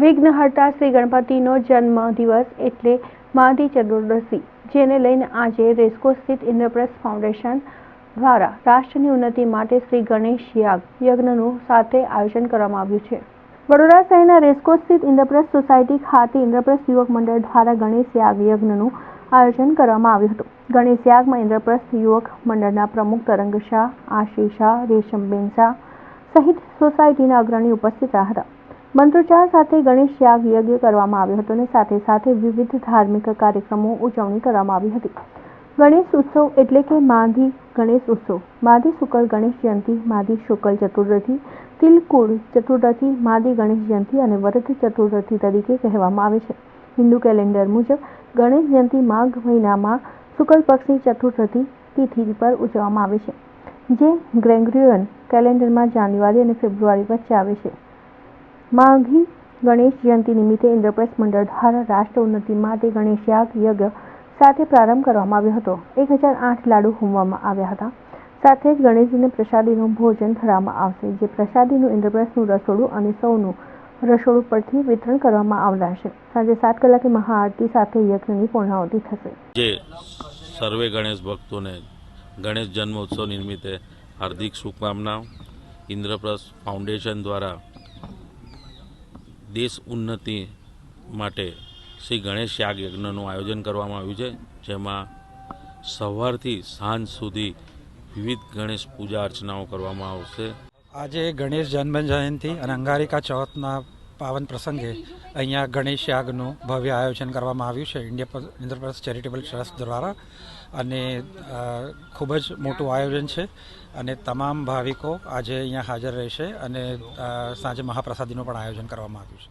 વિઘ્નહર્તા શ્રી ગણપતિનો જન્મ દિવસ એટલે મહાદી ચતુર્દશી, જેને લઈને આજે રેસ્કો સ્થિત ઇન્દ્રપ્રસ્થ ફાઉન્ડેશન દ્વારા રાષ્ટ્રની ઉન્નતિ માટે શ્રી ગણેશ યાગ યજ્ઞનું સાથે આયોજન કરવામાં આવ્યું છે. વડોદરા શહેરના રેસ્કો સ્થિત ઇન્દ્રપ્રસ્થ સોસાયટી ખાતે ઇન્દ્રપ્રસ્થ યુવક મંડળ દ્વારા ગણેશ યાગ યજ્ઞનું આયોજન કરવામાં આવ્યું હતું. ગણેશ યાગમાં ઇન્દ્રપ્રસ્થ યુવક મંડળના પ્રમુખ તરંગ શાહ, આશીષ શાહ રેશમબેન શાહ સહિત સોસાયટીના અગ્રણી ઉપસ્થિત રહ્યા હતા. મંત્રોચ્ચાર સાથે ગણેશ યાગ યજ્ઞ કરવામાં આવ્યો હતો અને સાથે સાથે વિવિધ ધાર્મિક કાર્યક્રમો ઉજવણી કરવામાં આવી હતી. ગણેશ ઉત્સવ એટલે કે માધી ગણેશ ઉત્સવ. માધી શુકલ ગણેશ જયંતિ માધી શુકલ ચતુર્થી તિલકુળ ચતુર્થી માદી ગણેશ જયંતિ અને વરદ ચતુર્થી તરીકે કહેવામાં આવે છે. હિન્દુ કેલેન્ડર મુજબ ગણેશ જયંતિ માઘ મહિનામાં શુકલ પક્ષની ચતુર્થી તિથિ પર ઉજવવામાં આવે છે, જે ગ્રેગોરિયન કેલેન્ડરમાં જાન્યુઆરી અને ફેબ્રુઆરી વચ્ચે આવે છે. માઘી ગણેશ જયંતિ નિમિત્તે ઇન્દ્રપ્રસ્થ મંડળ દ્વારા રાષ્ટ્ર ઉન્નતિ માટે ગણેશ યાગ યજ્ઞ સાથે પ્રારંભ કરવામાં આવ્યો હતો. એક હજાર આઠ લાડુ હોમવામાં આવ્યા હતા. સાથે જ ગણેશજીને પ્રસાદીનું ભોજન ધરાવવામાં આવશે, જે પ્રસાદીનું ઇન્દ્રપ્રસ્થનું રસોડું અને સૌનું રસોડું પરથી વિતરણ કરવામાં આવનાર છે. સાંજે સાત કલાકે મહાઆરતી સાથે યજ્ઞની પૂર્ણાહુતિ થશે. જે સર્વે ગણેશ ભક્તોને ગણેશ જન્મોત્સવ નિમિત્તે હાર્દિક શુભકામનાઓ. ઇન્દ્રપ્રસ્થ ફાઉન્ડેશન દ્વારા દેશ ઉન્નતિ માટે શ્રી ગણેશ યાગ યજ્ઞનું આયોજન કરવામાં આવ્યું છે, જેમાં સવારથી સાંજ સુધી વિવિધ ગણેશ પૂજા અર્ચનાઓ કરવામાં આવશે. આજે ગણેશ જન્મ જયંતિ અને અંગારિકા ચોથના પાવન પ્રસંગે અહીંયા ગણેશ યાગનું ભવ્ય આયોજન કરવામાં આવ્યું છે. ઇન્ડિયા ઇન્દ્રપ્રસ્થ ચેરિટેબલ ટ્રસ્ટ દ્વારા. અને ખૂબ જ મોટું આયોજન છે. અને તમામ ભાવિકો આજે અહીંયા હાજર રહેશે અને સાંજે મહાપ્રસાદીનું પણ આયોજન કરવામાં આવ્યું છે.